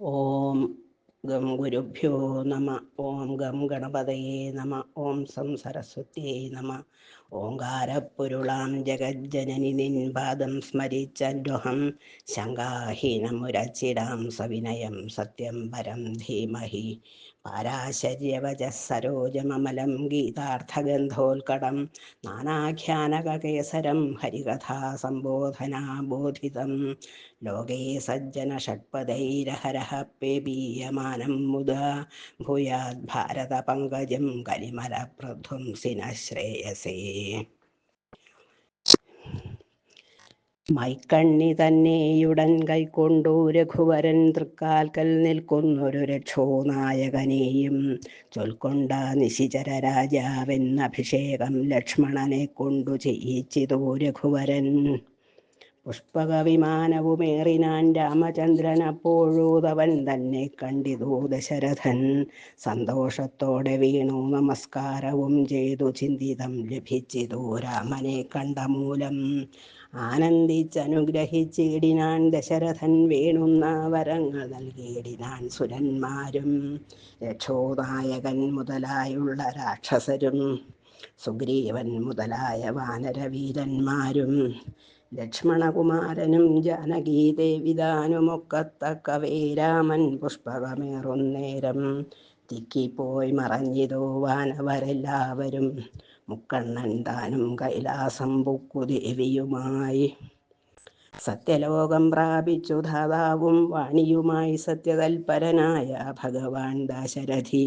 ഓം gum ഗുരുഭ്യോ നമ ഓം gum ഗണപതയേ നമ ഓം സം സരസ്വത്യേ നമ ഓങ്കാരപ്പൊരുളാം ജഗജ്ജനനി നിൻപാദം സ്മരിച്ചദ്വഹം ശങ്കാഹീനമുരച്ചിടാം സവിനയം സത്യം പരം ധീമഹി. പാരാശര്യവച സരോജമമലം ഗീതാർത്ഥഗന്ധോത്കടം നാനാഖ്യാനകേസരം ഹരികഥാ സംബോധനാബോധിതം ലോകേ സജ്ജന ഷട്പദൈരഹരഹ പേബീയമാനം മുത ഭൂയാത് ഭാരത പങ്കജം കലിമല പ്രധ്വംസിന ശ്രേയസേ മൈക്കണ്ണി തന്നെയുടൻ കൈക്കൊണ്ടു രഘുവരൻ തൃക്കാൽക്കൽ നിൽക്കുന്നൊരു രക്ഷോനായകനെയും ചൊൽക്കൊണ്ട നിശിചര രാജാവെന്ന അഭിഷേകം ലക്ഷ്മണനെ കൊണ്ടു ചെയ്യിച്ചിതോ രഘുവരൻ. പുഷ്പകവിമാനവുമേറിനാൻ രാമചന്ദ്രൻ അപ്പോഴൂതവൻ തന്നെ കണ്ടിതു ദശരഥൻ. സന്തോഷത്തോടെ വീണു നമസ്കാരവും ചെയ്തു ചിന്തിതം ലഭിച്ചിതു രാമനെ കണ്ട മൂലം. ആനന്ദിച്ചനുഗ്രഹിച്ചിടിനാൻ ദശരഥൻ വേണുന്ന വരങ്ങൾ നൽകിയിടിനാൻ സുരന്മാരും രക്ഷോനായകൻ മുതലായുള്ള രാക്ഷസരും സുഗ്രീവൻ മുതലായ വാനരവീരന്മാരും. ലക്ഷ്മണകുമാരനും ജാനകീദേവിതാനുമൊക്കത്തക്കവേ രാമൻ പുഷ്പകമേറുന്നേരം തിക്കിപ്പോയി മറഞ്ഞിതോ വാനവരെല്ലാവരും. മുക്കണ്ണൻ താനും കൈലാസം പൊക്കു ദേവിയുമായി സത്യലോകം പ്രാപിച്ചു ധാതാവും വാണിയുമായി സത്യതൽപരനായ ഭഗവാൻ ദാശരഥി.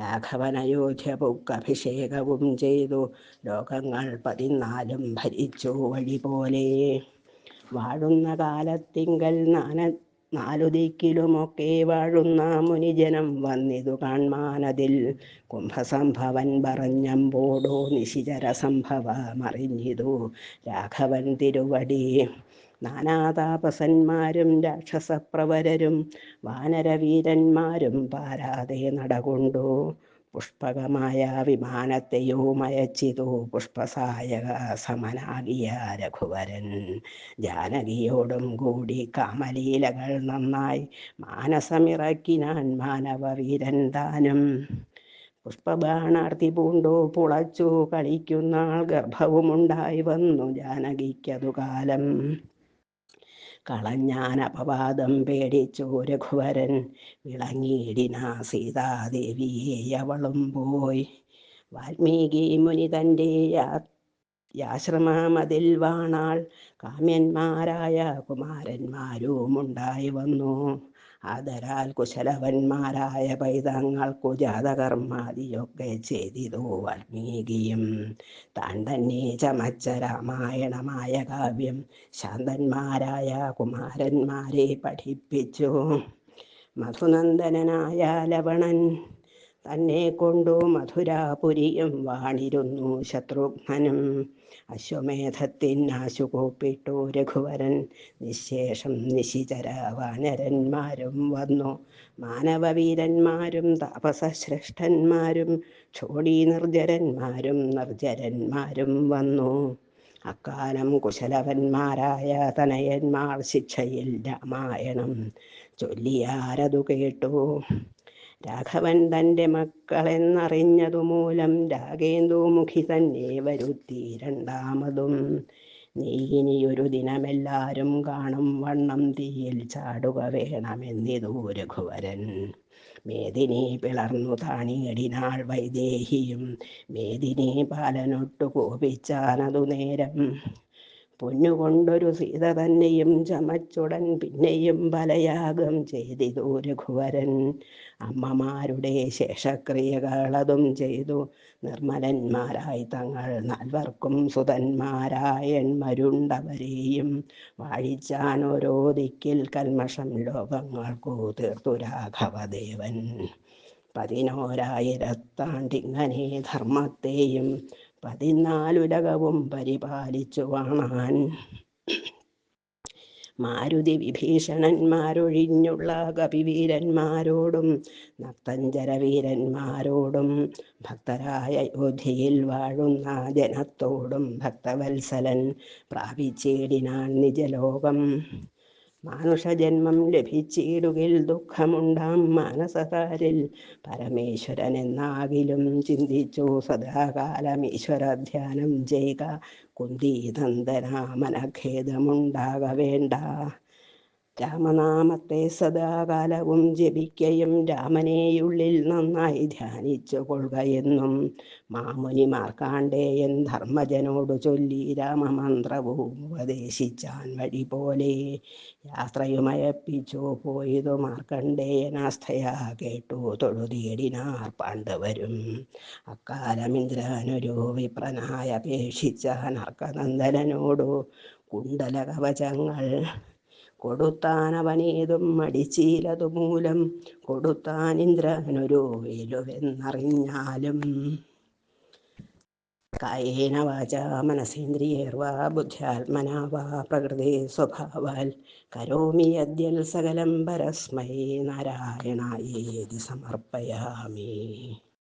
രാഘവനയോധ്യ പൊക്കഭിഷേകവും ചെയ്തു. ലോകങ്ങൾ പതിനാലും ഭരിച്ചു വഴി പോലെ വാഴുന്ന കാലത്തിങ്കൽ നാന നാലു ദിക്കിലുമൊക്കെ വാഴുന്ന മുനിജനം വന്നിതു കാൺമാനതിൽ. കുംഭസംഭവൻ പറഞ്ഞമ്പോടോ നിശിചര സംഭവമറിഞ്ഞിതു രാഘവൻ തിരുവടി. നാനാതാപസന്മാരും രാക്ഷസപ്രവരരും വാനരവീരന്മാരും പാരാതെ നടകൊണ്ടു. പുഷ്പകമായ വിമാനത്തെയോ മയച്ചിതു പുഷ്പസായക സമനാകിയ രഘുവരൻ. ജാനകിയോടും കൂടി കാമലീലകൾ നന്നായി മാനസമിറക്കിനാൻ മാനവവീരൻ താനും. പുഷ്പബാണാർത്തി പൂണ്ടു പുളച്ചു കളിക്കുന്ന ഗർഭവുമുണ്ടായി വന്നു ജാനകിക്കതു കാലം കളഞ്ഞാൻ അപവാദം പേടിച്ചു രഘുവരൻ. വിളങ്ങിയിടിനാ സീതാദേവിയെ അവളും പോയി. വാൽമീകി മുനി തന്റെ യാശ്രമമതിൽ വാണാൾ. കാമ്യന്മാരായ കുമാരന്മാരും ഉണ്ടായി വന്നു. ആദരാൽ കുശലവന്മാരായ പൈതങ്ങൾക്കു ജാതകർമാദിയൊക്കെ ചെയ്തിതു വാൽമീകിയും. താൻ തന്നെ ചമച്ച രാമായണമായ കാവ്യം ശാന്തന്മാരായ കുമാരന്മാരെ പഠിപ്പിച്ചു. മധുനന്ദനായ ലവണൻ തന്നെ കൊണ്ടു മധുരാപുരിയും വാണിരുന്നു ശത്രുഘ്നനും. അശ്വമേധത്തിനാശു കൂപ്പിട്ടു രഘുവരൻ. നിശേഷം നിശിചര വാനരന്മാരും വന്നു. മാനവവീരന്മാരും താപസശ്രേഷ്ഠന്മാരും ക്ഷോണി നിർജരന്മാരും നിർജരന്മാരും വന്നു. അക്കാലം കുശലവന്മാരായ തനയന്മാർ ശിക്ഷയിൽ രാമായണം ചൊല്ലിയാരതു കേട്ടു. രാഘവൻ തന്റെ മക്കളെന്നറിഞ്ഞതുമൂലം രാഗേന്ദുമുഖി തന്നെ വരുത്തി രണ്ടാമതും. നീ ഇനിയൊരു ദിനമെല്ലാരും കാണും വണ്ണം തീയിൽ ചാടുക വേണമെന്നിതു രഘുവരൻ മേദിനി പിളർന്നു താണിയടിനാൾ വൈദേഹിയും മേദിനി പാലനൊട്ടു കോപിച്ചാനതു നേരം പൊന്നുകൊണ്ടൊരു സീത തന്നെയും ചമച്ചുടൻ പിന്നെയും പലയാഗം ചെയ്തിതു രഘുവരൻ. അമ്മമാരുടെ ശേഷക്രിയകളതും ചെയ്തു. നിർമ്മലന്മാരായി തങ്ങൾ നാൽവർക്കും സുതന്മാരായന്മരുണ്ടവരെയും വാഴിച്ചാൻ ഓരോ ദിക്കിൽ കൽമഷം ലോകങ്ങൾക്കു തീർത്തു രാഘവദേവൻ. പതിനോരായിരത്താണ്ടിങ്ങനെ ധർമ്മത്തെയും പതിനാലുലകവും പരിപാലിച്ചു വാണാൻ. മാരുതി വിഭീഷണന്മാരൊഴിഞ്ഞുള്ള കപിവീരന്മാരോടും നത്തഞ്ചരവീരന്മാരോടും ഭക്തരായ യോധ്യയിൽ വാഴുന്ന ജനത്തോടും ഭക്തവത്സലൻ പ്രാപിച്ചേടിനാൻ നിജലോകം. മാനുഷജന്മം ലഭിച്ചിടുകിൽ ദുഃഖമുണ്ടാം മാനസകാരിൽ പരമേശ്വരൻ എന്നാകിലും ചിന്തിച്ചു സദാകാലം ഈശ്വരധ്യാനം ചെയ്യുക കുന്തി മനഖേദമുണ്ടാക രാമനാമത്തെ സദാകാലവും ജപിക്കയും രാമനെയുള്ളിൽ നന്നായി ധ്യാനിച്ചു കൊള്ളുകയെന്നും മാമുനി മാർക്കാണ്ടേയൻ ധർമ്മജനോട് ചൊല്ലി രാമമന്ത്രവും ഉപദേശിച്ചാൻ വഴി പോലെ യാത്രയുമയപ്പിച്ചു പോയതു മാർക്കണ്ടേയനാസ്ഥയാ കേട്ടു തൊഴുതേടിനാർ പാണ്ഡവരും. അക്കാലമിന്ദ്രനൊരു വിപ്രനായ അപേക്ഷിച്ചാൻ അർക്കനന്ദനോടു കുണ്ടല കവചങ്ങൾ കൊടുത്താനവനേതും മടിച്ചീലതു മൂലം കൊടുത്താൻ ഇന്ദ്രനൊരു വേലുവെന്നറിഞ്ഞാലും. കായേന വാച മനസേന്ദ്രിയേർവാ ബുദ്ധ്യാത്മനാ വാ പ്രകൃതി സ്വഭാവാൽ. കരോമി അദ്യൽ സകലം പരസ്മൈ നാരായണായേതി സമർപ്പയാമി.